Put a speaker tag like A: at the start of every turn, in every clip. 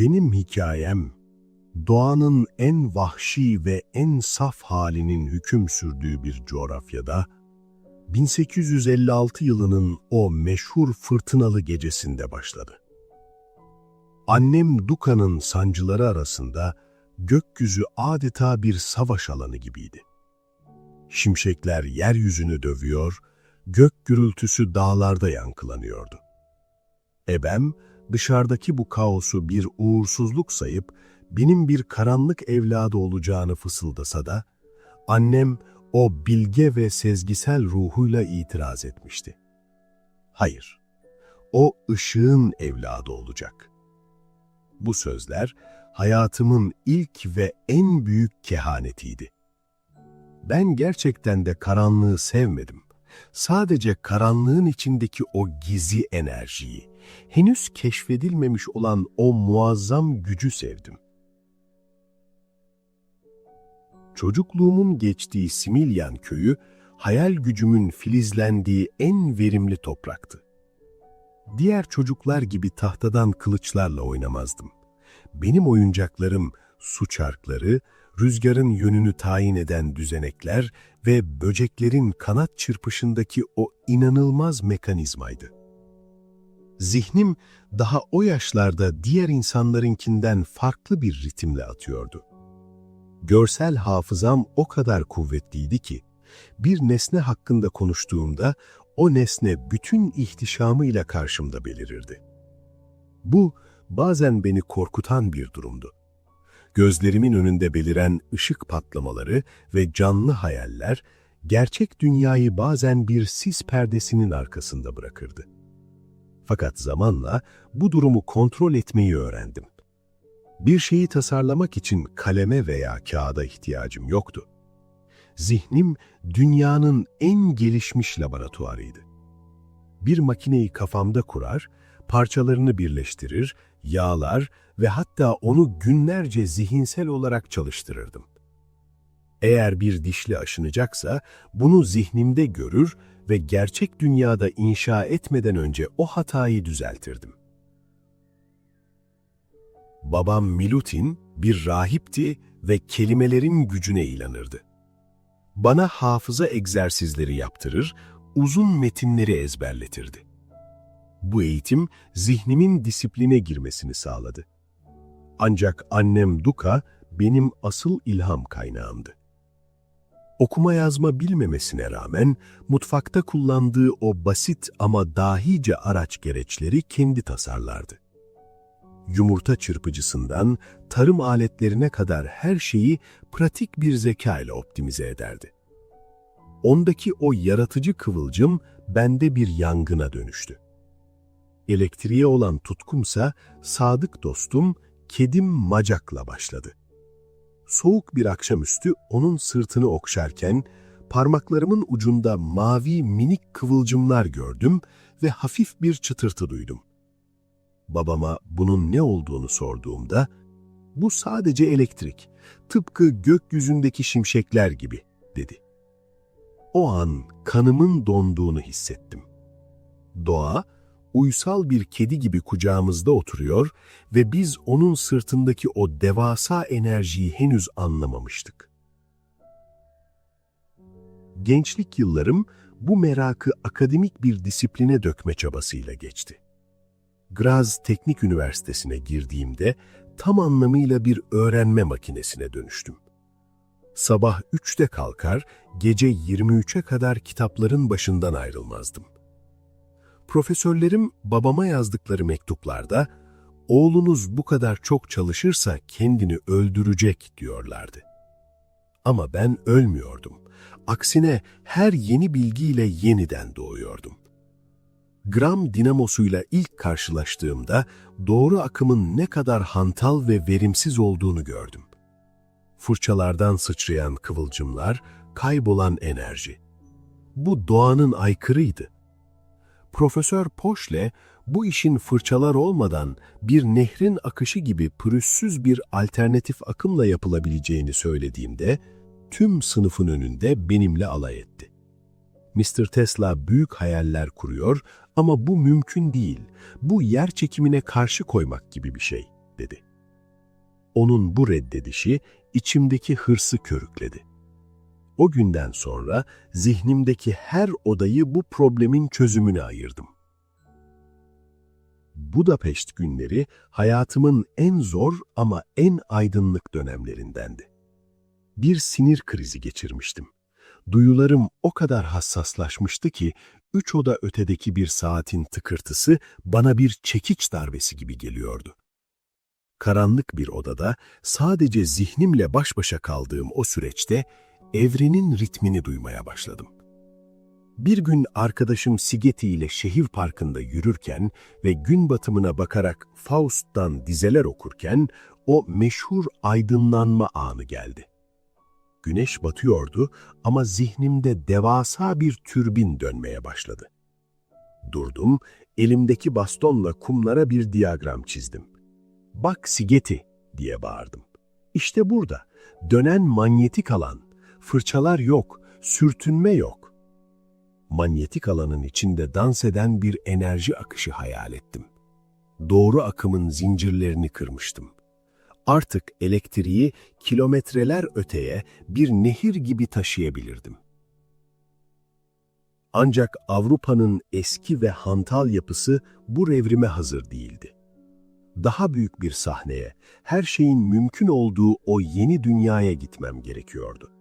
A: Benim hikayem, doğanın en vahşi ve en saf halinin hüküm sürdüğü bir coğrafyada, 1856 yılının o meşhur fırtınalı gecesinde başladı. Annem Duka'nın sancıları arasında gökyüzü adeta bir savaş alanı gibiydi. Şimşekler yeryüzünü dövüyor, gök gürültüsü dağlarda yankılanıyordu. Ebem, dışarıdaki bu kaosu bir uğursuzluk sayıp benim bir karanlık evladı olacağını fısıldasa da, annem o bilge ve sezgisel ruhuyla itiraz etmişti. Hayır, o ışığın evladı olacak. Bu sözler hayatımın ilk ve en büyük kehanetiydi. Ben gerçekten de karanlığı sevmedim. Sadece karanlığın içindeki o gizli enerjiyi, henüz keşfedilmemiş olan o muazzam gücü sevdim. Çocukluğumun geçtiği Similyan köyü, hayal gücümün filizlendiği en verimli topraktı. Diğer çocuklar gibi tahtadan kılıçlarla oynamazdım. Benim oyuncaklarım su çarkları, rüzgarın yönünü tayin eden düzenekler ve böceklerin kanat çırpışındaki o inanılmaz mekanizmaydı. Zihnim daha o yaşlarda diğer insanlarınkinden farklı bir ritimle atıyordu. Görsel hafızam o kadar kuvvetliydi ki, bir nesne hakkında konuştuğumda o nesne bütün ihtişamıyla karşımda belirirdi. Bu, bazen beni korkutan bir durumdu. Gözlerimin önünde beliren ışık patlamaları ve canlı hayaller, gerçek dünyayı bazen bir sis perdesinin arkasında bırakırdı. Fakat zamanla bu durumu kontrol etmeyi öğrendim. Bir şeyi tasarlamak için kaleme veya kağıda ihtiyacım yoktu. Zihnim dünyanın en gelişmiş laboratuvarıydı. Bir makineyi kafamda kurar, parçalarını birleştirir, yağlar ve hatta onu günlerce zihinsel olarak çalıştırırdım. Eğer bir dişli aşınacaksa bunu zihnimde görür ve gerçek dünyada inşa etmeden önce o hatayı düzeltirdim. Babam Milutin bir rahipti ve kelimelerin gücüne inanırdı. Bana hafıza egzersizleri yaptırır, uzun metinleri ezberletirdi. Bu eğitim zihnimin disipline girmesini sağladı. Ancak annem Duka benim asıl ilham kaynağımdı. Okuma yazma bilmemesine rağmen mutfakta kullandığı o basit ama dahice araç gereçleri kendi tasarlardı. Yumurta çırpıcısından tarım aletlerine kadar her şeyi pratik bir zeka ile optimize ederdi. Ondaki o yaratıcı kıvılcım bende bir yangına dönüştü. Elektriğe olan tutkumsa sadık dostum, kedim Macak'la başladı. Soğuk bir akşamüstü onun sırtını okşarken parmaklarımın ucunda mavi minik kıvılcımlar gördüm ve hafif bir çıtırtı duydum. Babama bunun ne olduğunu sorduğumda, bu sadece elektrik, tıpkı gökyüzündeki şimşekler gibi, dedi. O an kanımın donduğunu hissettim. Doğa, uysal bir kedi gibi kucağımızda oturuyor ve biz onun sırtındaki o devasa enerjiyi henüz anlamamıştık. Gençlik yıllarım bu merakı akademik bir disipline dökme çabasıyla geçti. Graz Teknik Üniversitesi'ne girdiğimde tam anlamıyla bir öğrenme makinesine dönüştüm. Sabah 3'te kalkar, gece 23'e kadar kitapların başından ayrılmazdım. Profesörlerim babama yazdıkları mektuplarda, oğlunuz bu kadar çok çalışırsa kendini öldürecek diyorlardı. Ama ben ölmüyordum. Aksine her yeni bilgiyle yeniden doğuyordum. Gram dinamosuyla ilk karşılaştığımda doğru akımın ne kadar hantal ve verimsiz olduğunu gördüm. Fırçalardan sıçrayan kıvılcımlar, kaybolan enerji. Bu doğanın aykırıydı. Profesör Poşle Bu işin fırçalar olmadan bir nehrin akışı gibi pürüzsüz bir alternatif akımla yapılabileceğini söylediğimde tüm sınıfın önünde benimle alay etti. Mr. Tesla büyük hayaller kuruyor ama bu mümkün değil. Bu yer çekimine karşı koymak gibi bir şey, dedi. Onun bu reddedişi içimdeki hırsı körükledi. O günden sonra zihnimdeki her odayı bu problemin çözümüne ayırdım. Budapeşt günleri hayatımın en zor ama en aydınlık dönemlerindendi. Bir sinir krizi geçirmiştim. Duyularım o kadar hassaslaşmıştı ki üç oda ötedeki bir saatin tıkırtısı bana bir çekiç darbesi gibi geliyordu. Karanlık bir odada sadece zihnimle baş başa kaldığım o süreçte evrenin ritmini duymaya başladım. Bir gün arkadaşım Sigeti ile şehir parkında yürürken ve gün batımına bakarak Faust'tan dizeler okurken o meşhur aydınlanma anı geldi. Güneş batıyordu ama zihnimde devasa bir türbin dönmeye başladı. Durdum, elimdeki bastonla kumlara bir diyagram çizdim. Bak Sigeti diye bağırdım. İşte burada, dönen manyetik alan, fırçalar yok, sürtünme yok. Manyetik alanın içinde dans eden bir enerji akışı hayal ettim. Doğru akımın zincirlerini kırmıştım. Artık elektriği kilometreler öteye bir nehir gibi taşıyabilirdim. Ancak Avrupa'nın eski ve hantal yapısı bu revrime hazır değildi. Daha büyük bir sahneye, her şeyin mümkün olduğu o yeni dünyaya gitmem gerekiyordu.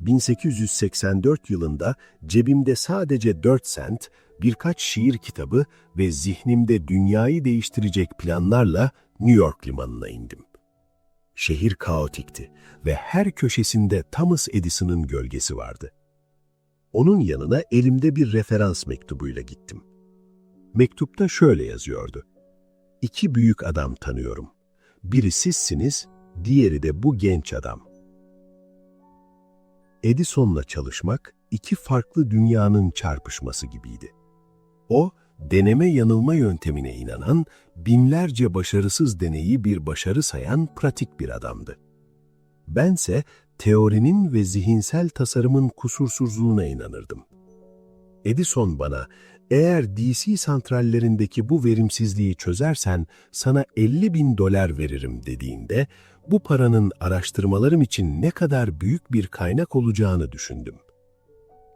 A: 1884 yılında cebimde sadece 4 sent, birkaç şiir kitabı ve zihnimde dünyayı değiştirecek planlarla New York limanına indim. Şehir kaotikti ve her köşesinde Thomas Edison'ın gölgesi vardı. Onun yanına elimde bir referans mektubuyla gittim. Mektupta şöyle yazıyordu. İki büyük adam tanıyorum. Biri sizsiniz, diğeri de bu genç adam. Edison'la çalışmak iki farklı dünyanın çarpışması gibiydi. O, deneme yanılma yöntemine inanan, binlerce başarısız deneyi bir başarı sayan pratik bir adamdı. Bense teorinin ve zihinsel tasarımın kusursuzluğuna inanırdım. Edison bana, eğer DC santrallerindeki bu verimsizliği çözersen sana 50 bin dolar veririm dediğinde, bu paranın araştırmalarım için ne kadar büyük bir kaynak olacağını düşündüm.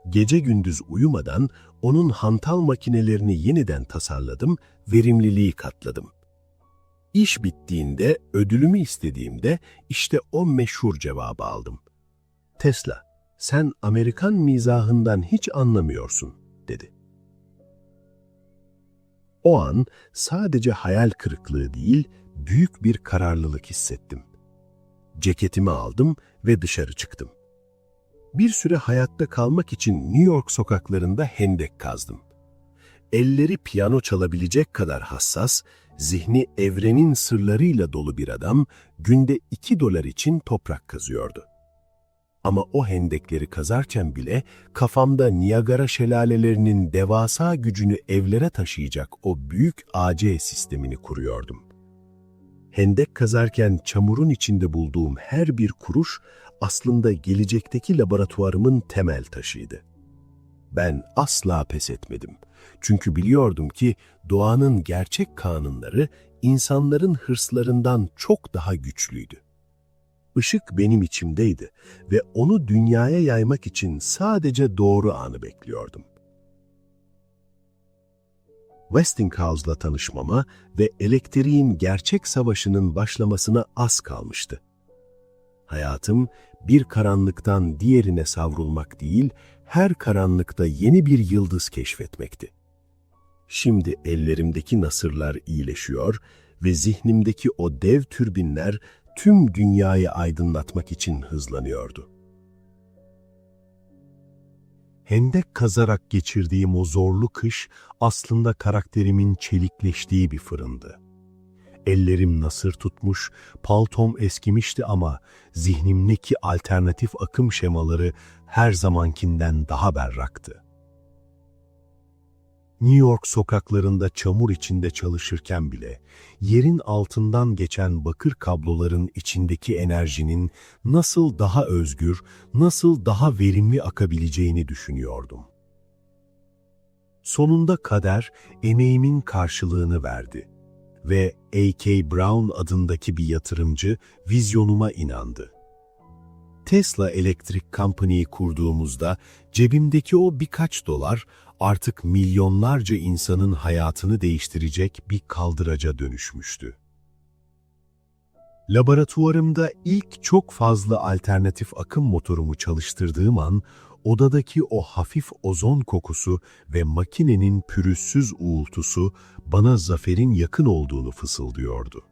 A: Gece gündüz uyumadan onun hantal makinelerini yeniden tasarladım, verimliliği katladım. İş bittiğinde, ödülümü istediğimde işte o meşhur cevabı aldım. Tesla, sen Amerikan mizahından hiç anlamıyorsun, dedi. O an sadece hayal kırıklığı değil, büyük bir kararlılık hissettim. Ceketimi aldım ve dışarı çıktım. Bir süre hayatta kalmak için New York sokaklarında hendek kazdım. Elleri piyano çalabilecek kadar hassas, zihni evrenin sırlarıyla dolu bir adam günde iki dolar için toprak kazıyordu. Ama o hendekleri kazarken bile kafamda Niagara şelalelerinin devasa gücünü evlere taşıyacak o büyük AC sistemini kuruyordum. Hendek kazarken çamurun içinde bulduğum her bir kuruş aslında gelecekteki laboratuvarımın temel taşıydı. Ben asla pes etmedim. Çünkü biliyordum ki doğanın gerçek kanunları insanların hırslarından çok daha güçlüydü. Işık benim içimdeydi ve onu dünyaya yaymak için sadece doğru anı bekliyordum. Westinghouse'la tanışmama ve elektriğin gerçek savaşının başlamasına az kalmıştı. Hayatım bir karanlıktan diğerine savrulmak değil, her karanlıkta yeni bir yıldız keşfetmekti. Şimdi ellerimdeki nasırlar iyileşiyor ve zihnimdeki o dev türbinler tüm dünyayı aydınlatmak için hızlanıyordu. Hendek kazarak geçirdiğim o zorlu kış aslında karakterimin çelikleştiği bir fırındı. Ellerim nasır tutmuş, paltom eskimişti ama zihnimdeki alternatif akım şemaları her zamankinden daha berraktı. New York sokaklarında çamur içinde çalışırken bile yerin altından geçen bakır kabloların içindeki enerjinin nasıl daha özgür, nasıl daha verimli akabileceğini düşünüyordum. Sonunda kader emeğimin karşılığını verdi ve A.K. Brown adındaki bir yatırımcı vizyonuma inandı. Tesla Electric Company'yi kurduğumuzda cebimdeki o birkaç dolar artık milyonlarca insanın hayatını değiştirecek bir kaldıraca dönüşmüştü. Laboratuvarımda ilk çok fazla alternatif akım motorumu çalıştırdığım an, odadaki o hafif ozon kokusu ve makinenin pürüzsüz uğultusu bana zaferin yakın olduğunu fısıldıyordu.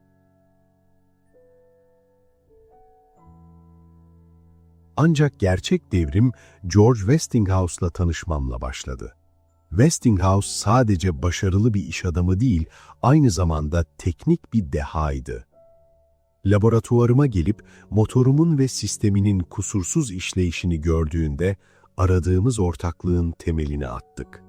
A: Ancak gerçek devrim George Westinghouse'la tanışmamla başladı. Westinghouse sadece başarılı bir iş adamı değil, aynı zamanda teknik bir dehaydı. Laboratuvarıma gelip motorumun ve sisteminin kusursuz işleyişini gördüğünde aradığımız ortaklığın temelini attık.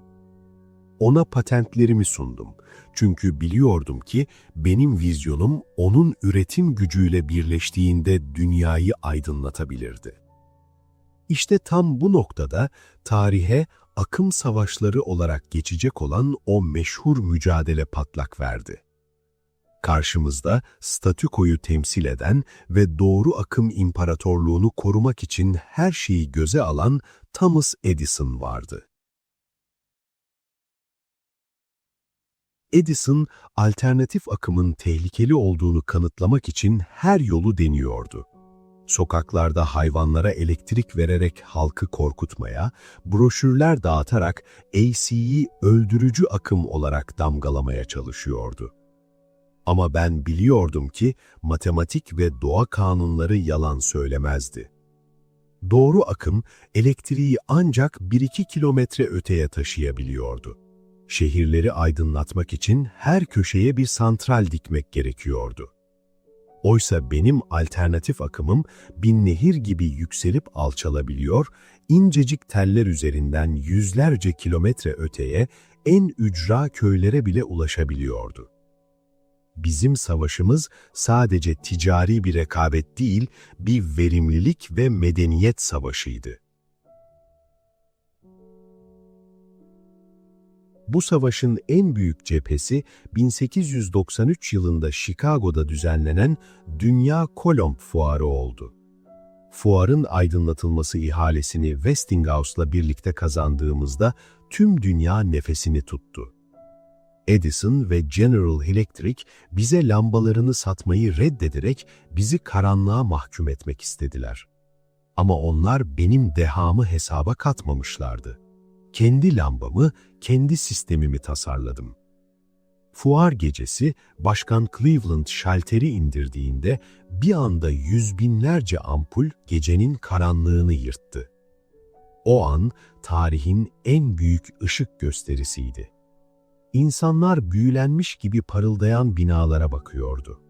A: Ona patentlerimi sundum. Çünkü biliyordum ki benim vizyonum onun üretim gücüyle birleştiğinde dünyayı aydınlatabilirdi. İşte tam bu noktada tarihe akım savaşları olarak geçecek olan o meşhur mücadele patlak verdi. Karşımızda statükoyu temsil eden ve doğru akım imparatorluğunu korumak için her şeyi göze alan Thomas Edison vardı. Edison, alternatif akımın tehlikeli olduğunu kanıtlamak için her yolu deniyordu sokaklarda hayvanlara elektrik vererek halkı korkutmaya, broşürler dağıtarak AC'yi öldürücü akım olarak damgalamaya çalışıyordu. Ama ben biliyordum ki matematik ve doğa kanunları yalan söylemezdi. Doğru akım elektriği ancak 1-2 kilometre öteye taşıyabiliyordu. Şehirleri aydınlatmak için her köşeye bir santral dikmek gerekiyordu. Oysa benim alternatif akımım bir nehir gibi yükselip alçalabiliyor, incecik teller üzerinden yüzlerce kilometre öteye en ücra köylere bile ulaşabiliyordu. Bizim savaşımız sadece ticari bir rekabet değil, bir verimlilik ve medeniyet savaşıydı. Bu savaşın en büyük cephesi 1893 yılında Chicago'da düzenlenen Dünya Kolomb Fuarı oldu. Fuarın aydınlatılması ihalesini Westinghouse'la birlikte kazandığımızda tüm dünya nefesini tuttu. Edison ve General Electric bize lambalarını satmayı reddederek bizi karanlığa mahkum etmek istediler. Ama onlar benim dehamı hesaba katmamışlardı kendi lambamı, kendi sistemimi tasarladım. Fuar gecesi Başkan Cleveland şalteri indirdiğinde bir anda yüz binlerce ampul gecenin karanlığını yırttı. O an tarihin en büyük ışık gösterisiydi. İnsanlar büyülenmiş gibi parıldayan binalara bakıyordu.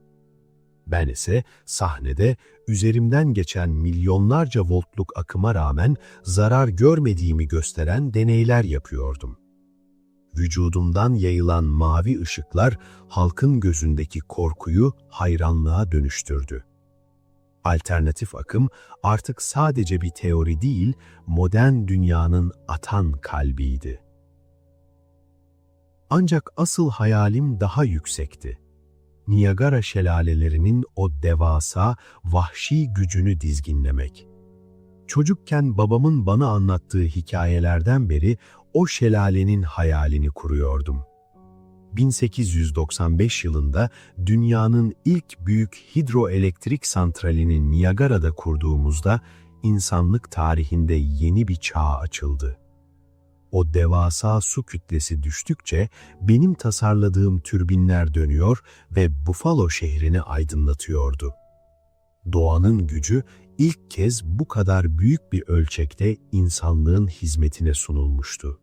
A: Ben ise sahnede üzerimden geçen milyonlarca voltluk akıma rağmen zarar görmediğimi gösteren deneyler yapıyordum. Vücudumdan yayılan mavi ışıklar halkın gözündeki korkuyu hayranlığa dönüştürdü. Alternatif akım artık sadece bir teori değil, modern dünyanın atan kalbiydi. Ancak asıl hayalim daha yüksekti. Niagara şelalelerinin o devasa, vahşi gücünü dizginlemek. Çocukken babamın bana anlattığı hikayelerden beri o şelalenin hayalini kuruyordum. 1895 yılında dünyanın ilk büyük hidroelektrik santralini Niagara'da kurduğumuzda insanlık tarihinde yeni bir çağ açıldı. O devasa su kütlesi düştükçe benim tasarladığım türbinler dönüyor ve Buffalo şehrini aydınlatıyordu. Doğanın gücü ilk kez bu kadar büyük bir ölçekte insanlığın hizmetine sunulmuştu.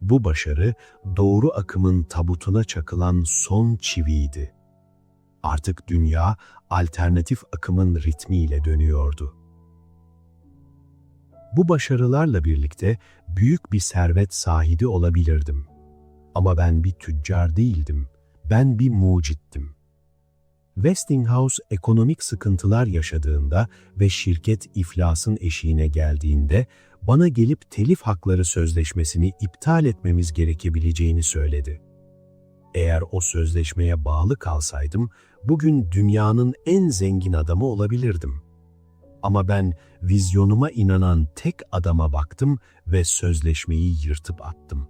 A: Bu başarı doğru akımın tabutuna çakılan son çiviydi. Artık dünya alternatif akımın ritmiyle dönüyordu. Bu başarılarla birlikte büyük bir servet sahibi olabilirdim. Ama ben bir tüccar değildim. Ben bir mucittim. Westinghouse ekonomik sıkıntılar yaşadığında ve şirket iflasın eşiğine geldiğinde bana gelip telif hakları sözleşmesini iptal etmemiz gerekebileceğini söyledi. Eğer o sözleşmeye bağlı kalsaydım, bugün dünyanın en zengin adamı olabilirdim. Ama ben vizyonuma inanan tek adama baktım ve sözleşmeyi yırtıp attım.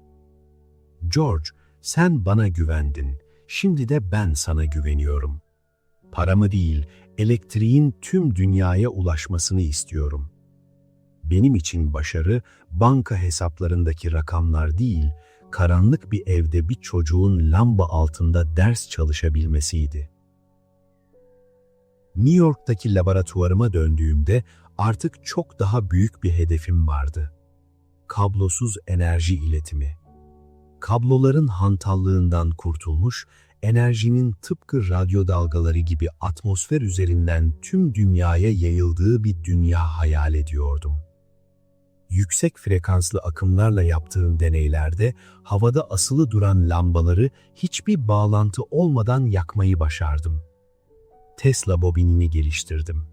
A: George, sen bana güvendin. Şimdi de ben sana güveniyorum. Paramı değil, elektriğin tüm dünyaya ulaşmasını istiyorum. Benim için başarı banka hesaplarındaki rakamlar değil, karanlık bir evde bir çocuğun lamba altında ders çalışabilmesiydi. New York'taki laboratuvarıma döndüğümde artık çok daha büyük bir hedefim vardı. Kablosuz enerji iletimi. Kabloların hantallığından kurtulmuş, enerjinin tıpkı radyo dalgaları gibi atmosfer üzerinden tüm dünyaya yayıldığı bir dünya hayal ediyordum. Yüksek frekanslı akımlarla yaptığım deneylerde havada asılı duran lambaları hiçbir bağlantı olmadan yakmayı başardım. Tesla bobinini geliştirdim.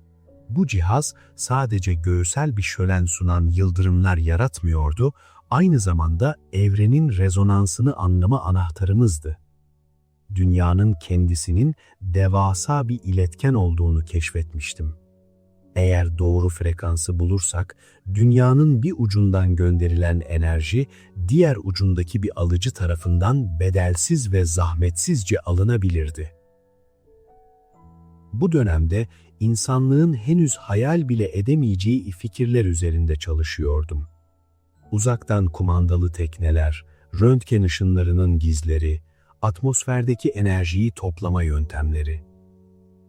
A: Bu cihaz sadece göğsel bir şölen sunan yıldırımlar yaratmıyordu, aynı zamanda evrenin rezonansını anlama anahtarımızdı. Dünyanın kendisinin devasa bir iletken olduğunu keşfetmiştim. Eğer doğru frekansı bulursak, dünyanın bir ucundan gönderilen enerji, diğer ucundaki bir alıcı tarafından bedelsiz ve zahmetsizce alınabilirdi. Bu dönemde insanlığın henüz hayal bile edemeyeceği fikirler üzerinde çalışıyordum. Uzaktan kumandalı tekneler, röntgen ışınlarının gizleri, atmosferdeki enerjiyi toplama yöntemleri.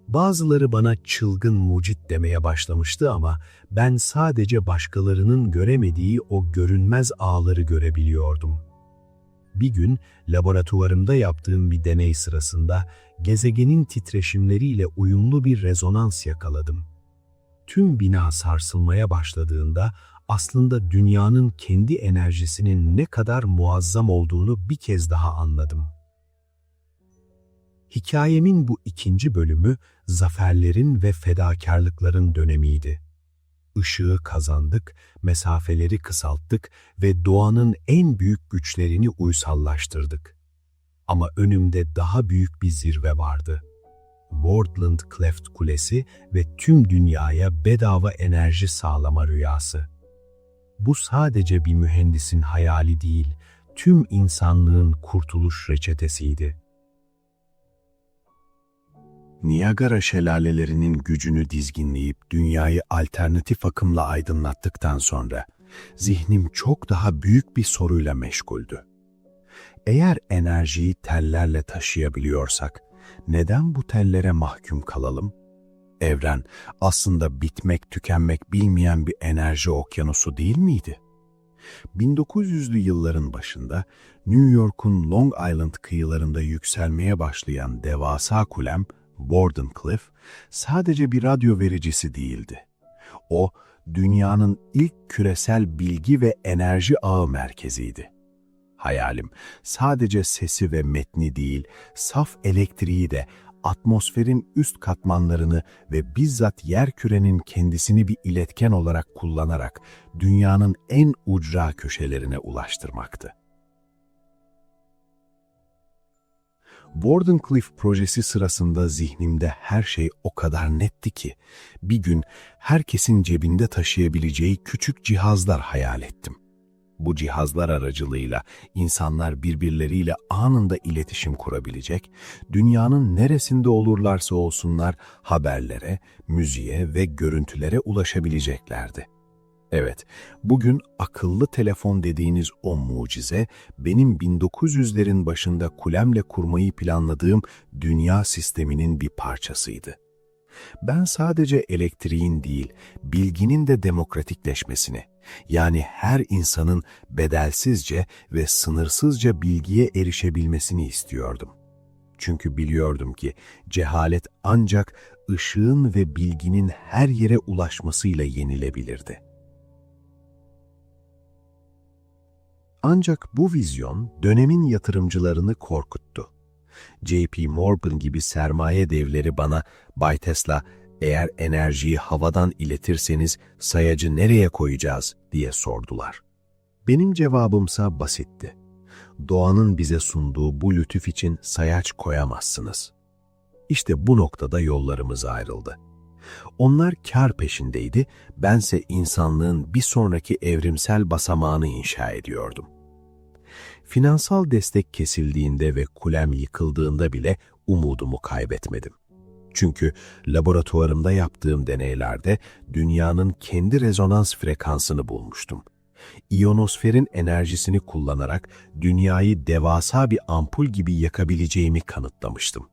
A: Bazıları bana çılgın mucit demeye başlamıştı ama ben sadece başkalarının göremediği o görünmez ağları görebiliyordum. Bir gün laboratuvarımda yaptığım bir deney sırasında gezegenin titreşimleriyle uyumlu bir rezonans yakaladım. Tüm bina sarsılmaya başladığında aslında dünyanın kendi enerjisinin ne kadar muazzam olduğunu bir kez daha anladım. Hikayemin bu ikinci bölümü zaferlerin ve fedakarlıkların dönemiydi. Işığı kazandık, mesafeleri kısalttık ve doğanın en büyük güçlerini uysallaştırdık. Ama önümde daha büyük bir zirve vardı. Wardland Cleft Kulesi ve tüm dünyaya bedava enerji sağlama rüyası. Bu sadece bir mühendisin hayali değil, tüm insanlığın kurtuluş reçetesiydi. Niagara şelalelerinin gücünü dizginleyip dünyayı alternatif akımla aydınlattıktan sonra zihnim çok daha büyük bir soruyla meşguldü. Eğer enerjiyi tellerle taşıyabiliyorsak neden bu tellere mahkum kalalım? Evren aslında bitmek tükenmek bilmeyen bir enerji okyanusu değil miydi? 1900'lü yılların başında New York'un Long Island kıyılarında yükselmeye başlayan devasa kulem Cliff sadece bir radyo vericisi değildi. O, dünyanın ilk küresel bilgi ve enerji ağı merkeziydi. Hayalim sadece sesi ve metni değil, saf elektriği de atmosferin üst katmanlarını ve bizzat yer kürenin kendisini bir iletken olarak kullanarak dünyanın en ucra köşelerine ulaştırmaktı. Wardenclyffe projesi sırasında zihnimde her şey o kadar netti ki bir gün herkesin cebinde taşıyabileceği küçük cihazlar hayal ettim. Bu cihazlar aracılığıyla insanlar birbirleriyle anında iletişim kurabilecek, dünyanın neresinde olurlarsa olsunlar haberlere, müziğe ve görüntülere ulaşabileceklerdi. Evet, bugün akıllı telefon dediğiniz o mucize, benim 1900'lerin başında kulemle kurmayı planladığım dünya sisteminin bir parçasıydı. Ben sadece elektriğin değil, bilginin de demokratikleşmesini, yani her insanın bedelsizce ve sınırsızca bilgiye erişebilmesini istiyordum. Çünkü biliyordum ki cehalet ancak ışığın ve bilginin her yere ulaşmasıyla yenilebilirdi.'' Ancak bu vizyon dönemin yatırımcılarını korkuttu. JP Morgan gibi sermaye devleri bana, Bay Tesla, eğer enerjiyi havadan iletirseniz sayacı nereye koyacağız diye sordular. Benim cevabımsa basitti. Doğanın bize sunduğu bu lütuf için sayaç koyamazsınız. İşte bu noktada yollarımız ayrıldı. Onlar kar peşindeydi, bense insanlığın bir sonraki evrimsel basamağını inşa ediyordum. Finansal destek kesildiğinde ve kulem yıkıldığında bile umudumu kaybetmedim. Çünkü laboratuvarımda yaptığım deneylerde dünyanın kendi rezonans frekansını bulmuştum. İyonosferin enerjisini kullanarak dünyayı devasa bir ampul gibi yakabileceğimi kanıtlamıştım.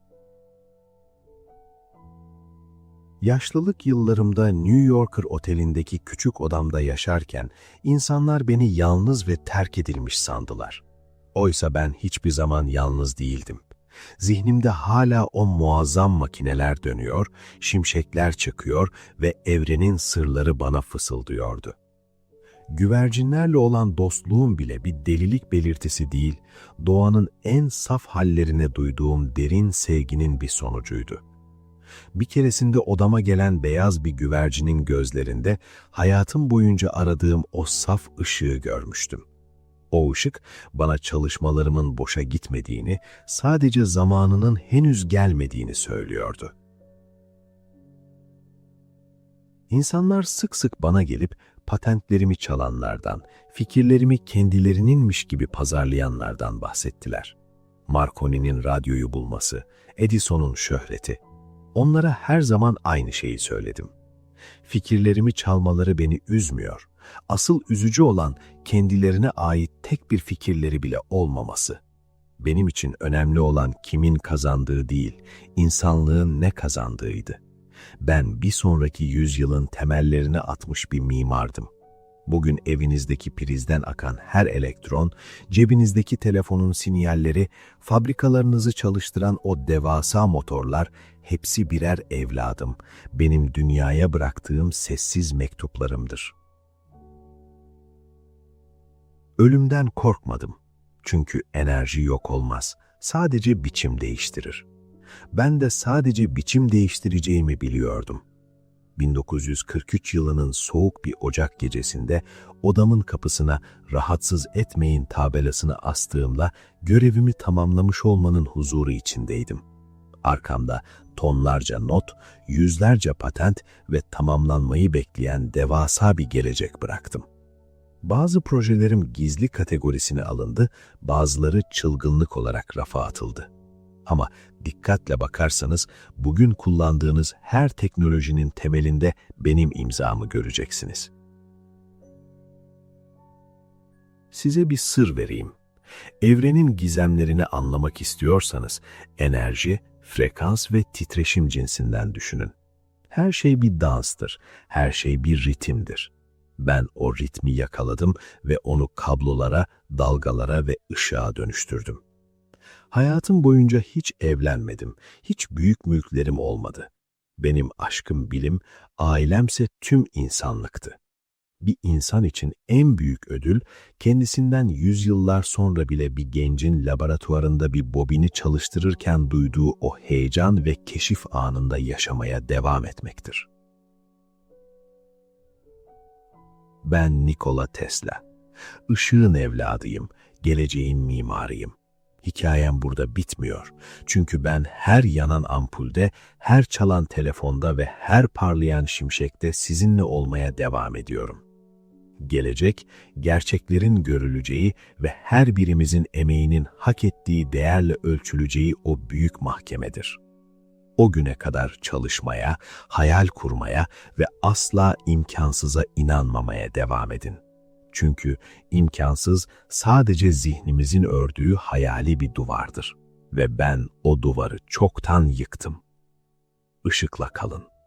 A: Yaşlılık yıllarımda New Yorker otelindeki küçük odamda yaşarken insanlar beni yalnız ve terk edilmiş sandılar. Oysa ben hiçbir zaman yalnız değildim. Zihnimde hala o muazzam makineler dönüyor, şimşekler çakıyor ve evrenin sırları bana fısıldıyordu. Güvercinlerle olan dostluğum bile bir delilik belirtisi değil, doğanın en saf hallerine duyduğum derin sevginin bir sonucuydu. Bir keresinde odama gelen beyaz bir güvercinin gözlerinde hayatım boyunca aradığım o saf ışığı görmüştüm. O ışık bana çalışmalarımın boşa gitmediğini, sadece zamanının henüz gelmediğini söylüyordu. İnsanlar sık sık bana gelip patentlerimi çalanlardan, fikirlerimi kendilerininmiş gibi pazarlayanlardan bahsettiler. Marconi'nin radyoyu bulması, Edison'un şöhreti. Onlara her zaman aynı şeyi söyledim. Fikirlerimi çalmaları beni üzmüyor. Asıl üzücü olan kendilerine ait tek bir fikirleri bile olmaması. Benim için önemli olan kimin kazandığı değil, insanlığın ne kazandığıydı. Ben bir sonraki yüzyılın temellerini atmış bir mimardım. Bugün evinizdeki prizden akan her elektron, cebinizdeki telefonun sinyalleri, fabrikalarınızı çalıştıran o devasa motorlar hepsi birer evladım, benim dünyaya bıraktığım sessiz mektuplarımdır. Ölümden korkmadım. Çünkü enerji yok olmaz, sadece biçim değiştirir. Ben de sadece biçim değiştireceğimi biliyordum. 1943 yılının soğuk bir Ocak gecesinde odamın kapısına rahatsız etmeyin tabelasını astığımla görevimi tamamlamış olmanın huzuru içindeydim. Arkamda tonlarca not, yüzlerce patent ve tamamlanmayı bekleyen devasa bir gelecek bıraktım. Bazı projelerim gizli kategorisine alındı, bazıları çılgınlık olarak rafa atıldı. Ama dikkatle bakarsanız bugün kullandığınız her teknolojinin temelinde benim imzamı göreceksiniz. Size bir sır vereyim. Evrenin gizemlerini anlamak istiyorsanız enerji, frekans ve titreşim cinsinden düşünün. Her şey bir danstır, her şey bir ritimdir. Ben o ritmi yakaladım ve onu kablolara, dalgalara ve ışığa dönüştürdüm. Hayatım boyunca hiç evlenmedim, hiç büyük mülklerim olmadı. Benim aşkım bilim, ailemse tüm insanlıktı. Bir insan için en büyük ödül, kendisinden yüzyıllar sonra bile bir gencin laboratuvarında bir bobini çalıştırırken duyduğu o heyecan ve keşif anında yaşamaya devam etmektir. Ben Nikola Tesla. Işığın evladıyım, geleceğin mimarıyım. Hikayem burada bitmiyor. Çünkü ben her yanan ampulde, her çalan telefonda ve her parlayan şimşekte sizinle olmaya devam ediyorum. Gelecek, gerçeklerin görüleceği ve her birimizin emeğinin hak ettiği değerle ölçüleceği o büyük mahkemedir. O güne kadar çalışmaya, hayal kurmaya ve asla imkansıza inanmamaya devam edin. Çünkü imkansız sadece zihnimizin ördüğü hayali bir duvardır ve ben o duvarı çoktan yıktım. Işıkla kalın.